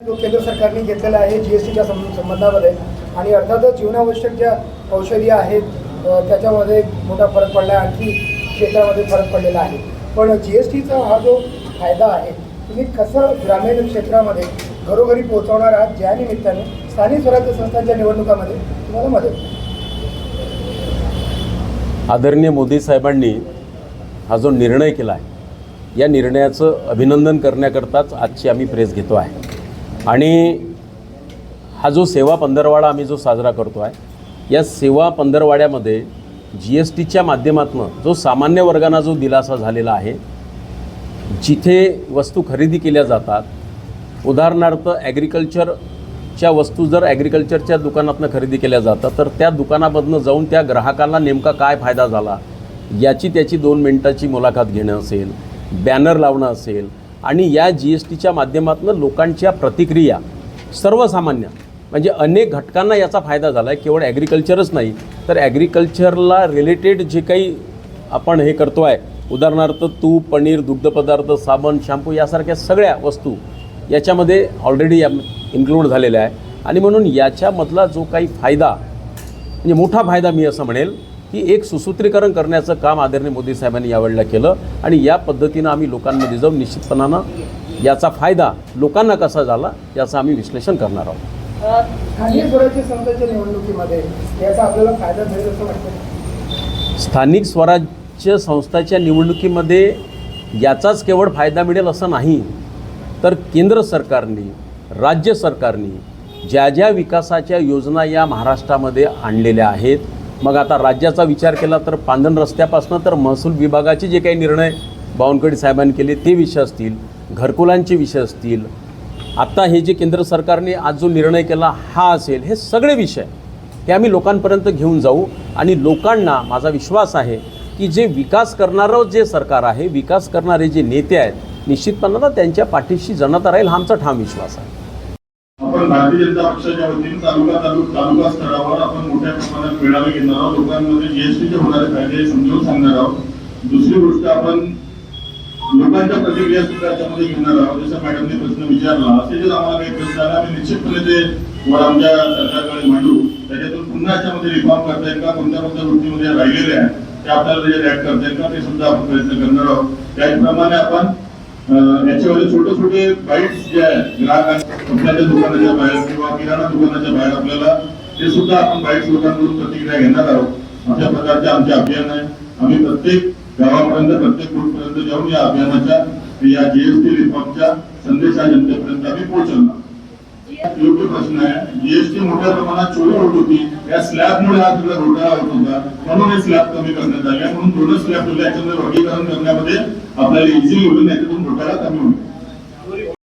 जो केंद्र सरकारने घेतलेला आहे जी एस टीच्या संबंधामध्ये. आणि अर्थातच जीवनावश्यक ज्या औषधी आहेत त्याच्यामध्ये मोठा फरक पडला आहे आणखी क्षेत्रामध्ये फरक पडलेला आहे. पण जी एस टीचा हा जो फायदा आहे तुम्ही कसं ग्रामीण क्षेत्रामध्ये घरोघरी पोहोचवणार आहात ज्या निमित्ताने स्थानिक स्वराज्य संस्थांच्या निवडणुकामध्ये तुम्हाला मदत आदरणीय मोदी साहेबांनी हा जो निर्णय केला आहे या निर्णयाचं अभिनंदन करण्याकरताच आजची आम्ही प्रेस घेतो आहे. आणि हा जो सेवा पंधरवाडा आम्ही जो साजरा करतो आहे या सेवा पंधरवाड्यामध्ये जी एस टीच्या माध्यमातून जो सामान्य वर्गांना जो दिलासा झालेला आहे जिथे वस्तू खरेदी केल्या जातात उदाहरणार्थ ॲग्रिकल्चरच्या वस्तू जर ॲग्रिकल्चरच्या दुकानातनं खरेदी केल्या जातात तर त्या दुकानामधनं जाऊन त्या ग्राहकाला नेमका काय फायदा झाला याची त्याची दोन मिनटाची मुलाखत घेणं असेल बॅनर लावणं असेल आणि या जी एस टीच्या माध्यमातून लोकांच्या प्रतिक्रिया सर्वसामान्य म्हणजे अनेक घटकांना याचा फायदा झाला आहे केवळ ॲग्रिकल्चरच नाही तर ॲग्रिकल्चरला रिलेटेड जे काही आपण हे करतो आहे उदाहरणार्थ तूप पनीर दुग्धपदार्थ साबण शॅम्पू यासारख्या सगळ्या वस्तू याच्यामध्ये ऑलरेडी या इन्क्लूड झालेल्या आहे. आणि म्हणून याच्यामधला जो काही फायदा म्हणजे मोठा फायदा मी असं म्हणेल की एक सुसूत्रीकरण करण्याचं काम आदरणीय मोदी साहेबांनी यावेळेला केलं आणि या पद्धतीनं आम्ही लोकांमध्ये जाऊन निश्चितपणानं याचा फायदा लोकांना कसा झाला याचं आम्ही विश्लेषण करणार आहोत. अ, स्थानिक स्वराज्य संस्थांच्या निवडणुकीमध्ये याचा आपल्याला फायदा मिळेल असं वाटतं स्थानिक स्वराज्य संस्थाच्या निवडणुकीमध्ये याचाच केवळ फायदा मिळेल असं नाही तर केंद्र सरकारने राज्य सरकारने ज्या ज्या विकासाच्या योजना या महाराष्ट्रामध्ये आणलेल्या आहेत मग आता राज्याचा विचार केला तर पांधन रस्त्यापासून तर महसूल विभागाचे जे काही निर्णय बावनकुळे साहेबांनी केले ते विषय असतील घरकुलांचे विषय असतील. आत्ता हे जे केंद्र सरकारने आज जो निर्णय केला हा असेल हे सगळे विषय हे आम्ही लोकांपर्यंत घेऊन जाऊ. आणि लोकांना माझा विश्वास आहे की जे विकास करणारं जे सरकार आहे विकास करणारे जे नेते आहेत निश्चितपणानं त्यांच्या पाठीशी जनता राहील हा आमचा ठाम विश्वास आहे. आपण भारतीय जनता पक्षाच्या वतीने तालुका तालुका तालुका स्तरावर आपण मोठ्या प्रमाणात मेळावे घेणार आहोत. लोकांमध्ये जीएसटीचे होणारे फायदे समजावून सांगणार आहोत. दुसरी गोष्ट आपण लोकांच्या प्रतिक्रिया सुद्धा त्यामध्ये घेणार आहोत. जसं मॅडमने प्रश्न विचारला असे जर आम्हाला काही प्रश्न आले आम्ही निश्चितपणे ते वर आमच्या सरकारकडे मांडू. त्याच्यातून पुन्हा याच्यामध्ये रिफॉर्म करता येईल का? कोणत्या कोणत्या गोष्टीमध्ये राहिलेल्या आहेत? त्या आपल्याला त्याच्यात ऍड करता येईल का? ते सुद्धा आपण प्रयत्न करणार आहोत. त्याचप्रमाणे आपण याच्यामध्ये छोटे छोटे बाईट्स जे आहेत ग्राहकांच्या कपड्याच्या दुकानाच्या बाहेर किंवा किराणा दुकानाच्या बाहेर आपल्याला ते सुद्धा आपण बाईट्स लोकांकडून प्रतिक्रिया घेणार आहोत. अशा प्रकारचे आमचे अभियान आहे. आम्ही प्रत्येक गावापर्यंत प्रत्येक कुठपर्यंत जाऊन या अभियानाच्या या जीएसटी रिफॉर्मच्या संदेश हा जनतेपर्यंत आम्ही पोहोचवणार योग्य प्रश्न आहे. जीएसटी मोठ्या प्रमाणात चोरी होत होती. या स्लॅबमुळे हा सगळा घोटाळा होत होता. म्हणून हे स्लॅब कमी करण्यात आले. म्हणून दोनच स्लॅब ठेवले याच्यामध्ये वर्गीकरण करण्यामध्ये आपल्याला इझी होईल याच्यातून घोटाळा कमी होईल.